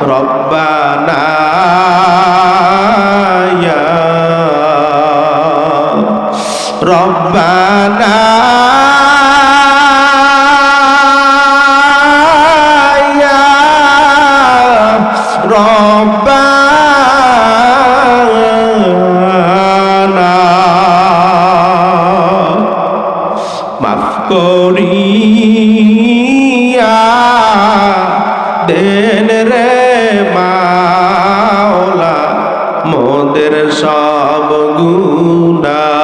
রব্বানা রব্বানা রব্বানা। মাফ গুণা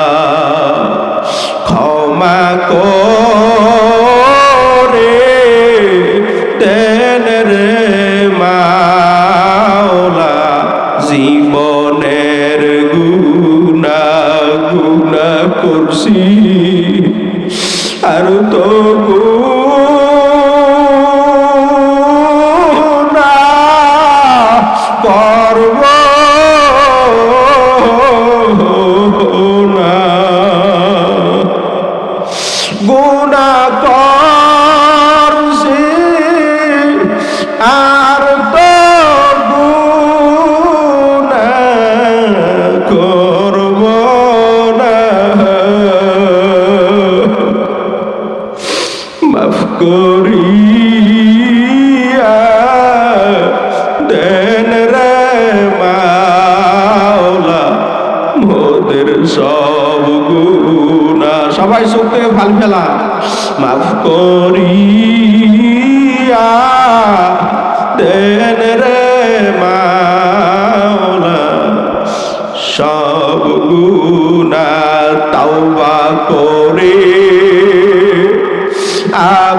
করিয়া দেন রে মাওলা, মোদের সব সবাই ভালো মাফ করিয়া দেন রে মাওলা, সব গুণা। তাওবা করে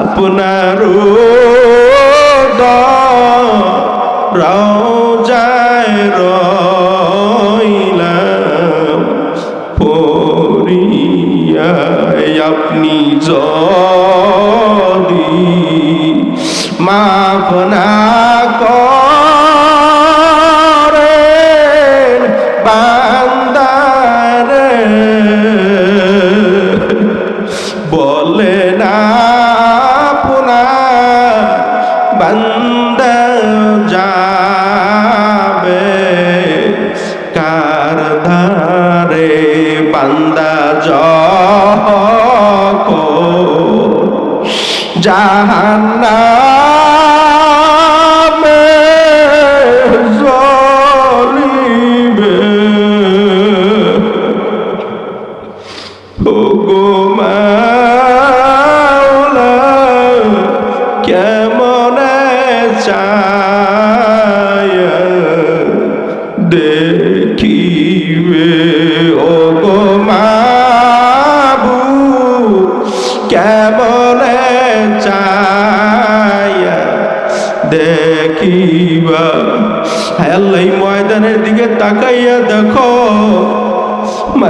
আপনার রোজায় রইলাম পরিয়ায় আপনি যদি মাফ না করেন বান্দারে বলে না যখন জলিবে ওগো মাওলা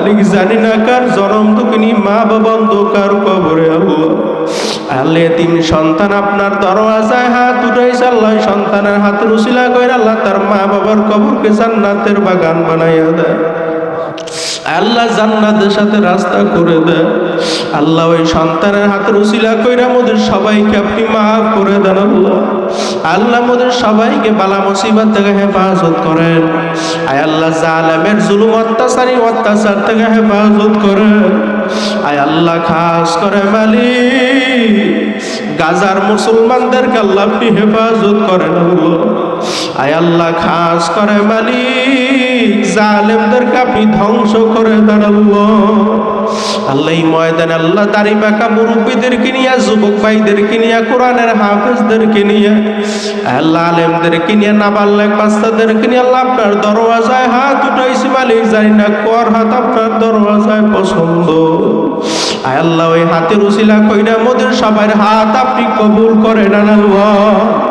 মালিক জানি না কার জনম কিনি মা বাবা কার কবরে আল্লাহ। তিন সন্তান আপনার দরওয়াজায় হাত উঠাইছে, আল্লাহ সন্তানের হাত রুসিলা কইরা আল্লাহ তার মা বাবার কবরকে জান্নাতের বাগান বানাইয়া দেয়। আল্লাহ জান্নাতের সাথে রাস্তা করে দেয়। আল্লাহ ওই সন্তানের হাতের উসিলা কইরা মোদের সবাইকে আপনি মাফ করে দেন আল্লাহ। আল্লাহ মোদের সবাইকে বালা মুসিবত থেকে হেফাজত করেন। আয় আল্লাহ জালেমের জুলুম অত্যাচারী অত্যাচার থেকে হেফাজত করেন। আয় আল্লাহ খাস করে মালিক, গাজার মুসলমানদেরকে আল্লাহ আপনি হেফাজত করেন আয় আল্লাহ খাস করে মালিক জালেমদেরকে আপনি ধ্বংস করে দেন আল্লাহ। ময়দানে আল্লাহ দাড়ি বাঁকা মুরব্বীদেরকে নিয়ে, যুবক ভাইদেরকে নিয়ে, কোরআনের হাফেজদেরকে নিয়ে, আল্লাহ আলেমদেরকে নিয়ে নাবাল্লাক বাচ্চাদেরকে নিয়ে, আল্লাহ আপনার দরওয়াজায় হাত উঠাইছি মালিক, জানি না কর হাত আপনার দরওয়াজায় পছন্দ। আল্লাহ, ওই হাতের উসিলা কইরা মোদের সবার হাত আপনি কবুল করেন আল্লাহ।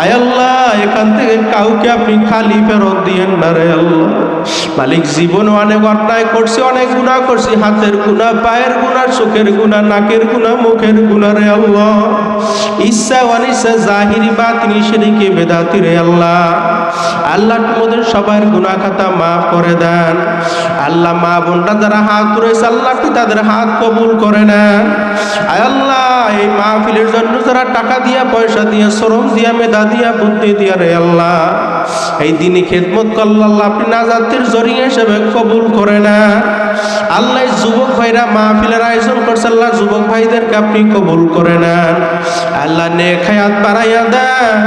আয় আল্লাহ এখান থেকে কাউকে আপনি খালি ফেরত দিয়েন না রে আল্লাহ। মালিক জীবন অনেক অন্যায় করছি, অনেক গুণা করছি। হাতের গুণা পায়ের গুণা চোখের গুণা নাকের গুণা মুখের গুণা রে আল্লাহ। ইচ্ছা অনিচ্ছা জাহিরি বা তিনি সেদিকে বেদাতি রে আল্লাহ। আল্লাহ তোমাদের সবার গুণা খাতা মাফ করে দেন। আল্লাহ মা বোনরা যারা হাত রয়েছে আল্লাহ তাদের হাত কবুল করে নেন? আয় আল্লাহ, এই মাহফিলের জন্য যারা টাকা দিয়া, পয়সা দিয়া, শ্রম দিয়া, মেধা দিয়া, বুদ্ধি দিয়া রে আল্লাহ। এই দিনই খেদমত করল্লা আপনি নাজাতের জরিয়া হিসেবে কবুল করে না। আল্লাহ যুবক ভাইরা, মাহফিলের আয়োজন করছে, আল্লাহ যুবক ভাইদেরকে আপনি কবুল করে নেন। আল্লাহ নে খায়াত বাড়াইয়া দেন।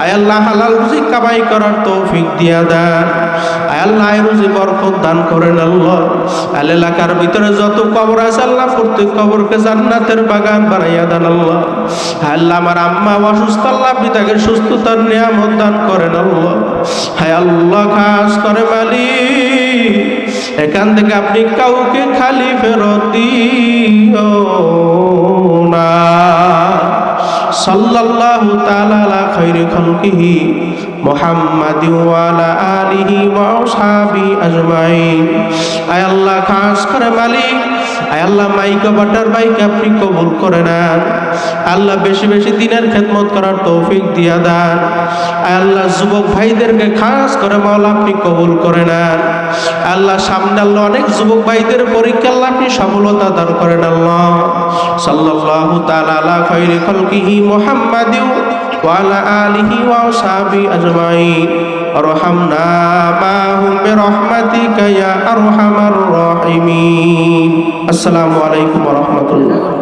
আয় আল্লাহ হালাল রুজি কামাই করার তৌফিক দিয়া দেন। আয় আল্লাহ রুজি বরকত দান করেন আল্লাহ। আল এলাকার ভিতরে যত কবর আছে, আল্লাহ প্রত্যেক কবরকে জান্নাতের বাগান বানাইয়া দেন আল্লাহ। আল্লাহ আমার আম্মা অসুস্থ, আল্লাহ আপনি তাকে সুস্থতার নিয়ামত দান করেন আল্লাহ। হায় আল্লাহ, খাস করে মালিক। এখান থেকে আপনি কাউকে খালি ফেরত দিও না। সাল্লাল্লাহু তাআলা আলা খাইরি খালকিহি মুহাম্মাদি ওয়া আলা আলিহি ওয়া আসহাবি আজমাইন। আয় আল্লাহ, খাস করে মালিক। আল্লাহ, মাইকা বাটার বাইকে আপনি কবুল করে নেন। আল্লাহ বেশি বেশি দিনের খেদমত করার তৌফিক দিয়া দেন। আল্লাহ, যুবক ভাইদেরকে খাস করে মাওলা আপনি কবুল করে নেন। আল্লাহ, সামনে আল্লাহ, অনেক যুবক ভাইদের পরীক্ষা আল্লাহ আপনি সফলতা দান করেন আল্লাহ। সাল্লাল্লাহু তাআলা আলা খাইরি খালকিহি মুহাম্মাদি ওয়া আলা আলিহি ওয়া আসহাবি আজমাইন। ارحمنا معهم برحمتك يا ارحم الراحمين السلام عليكم ورحمه الله